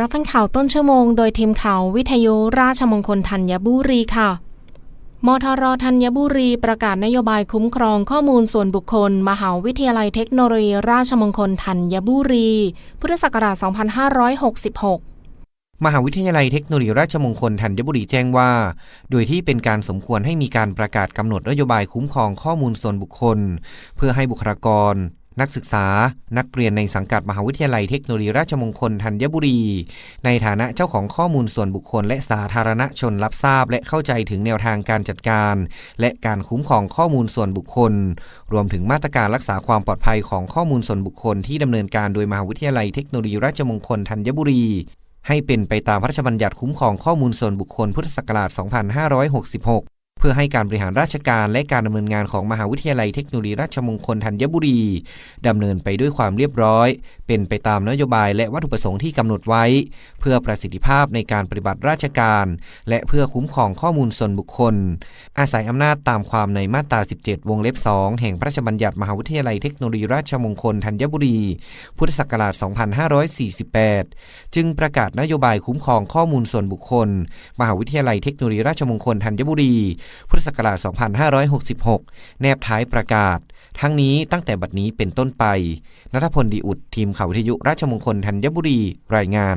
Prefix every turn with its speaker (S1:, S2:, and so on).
S1: รับฟังข่าวต้นชั่วโมงโดยทีมข่าววิทยุราชมงคลธัญบุรีค่ะ มทรธัญบุรีประกาศนโยบายคุ้มครองข้อมูลส่วนบุคคล มหาวิทยาลัยเทคโนโลยีราชมงคลธัญบุรี พุทธศักราช 2566
S2: มหาวิทยาลัยเทคโนโลยีราชมงคลธัญบุรีแจ้งว่า โดยที่เป็นการสมควรให้มีการประกาศกำหนดนโยบายคุ้มครองข้อมูลส่วนบุคคล เพื่อให้บุคลากร นักศึกษา นักเรียนในสังกัดมหาวิทยาลัยเทคโนโลยีราชมงคลธัญบุรี ในฐานะเจ้าของข้อมูลส่วนบุคคล และสาธารณชนรับทราบ และเข้าใจถึงแนวทางการจัดการ และการคุ้มครองข้อมูลส่วนบุคคล รวมถึงมาตรการรักษาความปลอดภัยของข้อมูลส่วนบุคคลที่ดำเนินการโดยมหาวิทยาลัยเทคโนโลยีราชมงคลธัญบุรีให้เป็นไปตามพระราชบัญญัติคุ้มครองข้อมูลส่วนบุคคลพุทธศักราช 2566 พื่อให้การบริหารราชการและการดำเนินงานของมหาวิทยาลัยเทคโนโลยีราชมงคลธัญบุรีดำเนินไปด้วยความเรียบร้อย เป็นไปตามนโยบายและวัตถุประสงค์ที่กำหนดไว้ เพื่อประสิทธิภาพในการปฏิบัติราชการ และเพื่อคุ้มครองข้อมูลส่วนบุคคล อาศัยอำนาจตามความในมาตรา 17 วงเล็บ 2 แห่งพระราชบัญญัติมหาวิทยาลัยเทคโนโลยีราชมงคลธัญบุรี พุทธศักราช 2548 จึงประกาศนโยบายคุ้มครองข้อมูลส่วนบุคคล มหาวิทยาลัยเทคโนโลยีราชมงคลธัญบุรีพุทธศักราช 2566 แนบท้ายประกาศ ทั้งนี้ตั้งแต่บัดนี้เป็นต้นไป นัทพลดีอุดทีมข่าววิทยุราชมงคลธัญบุรีรายงาน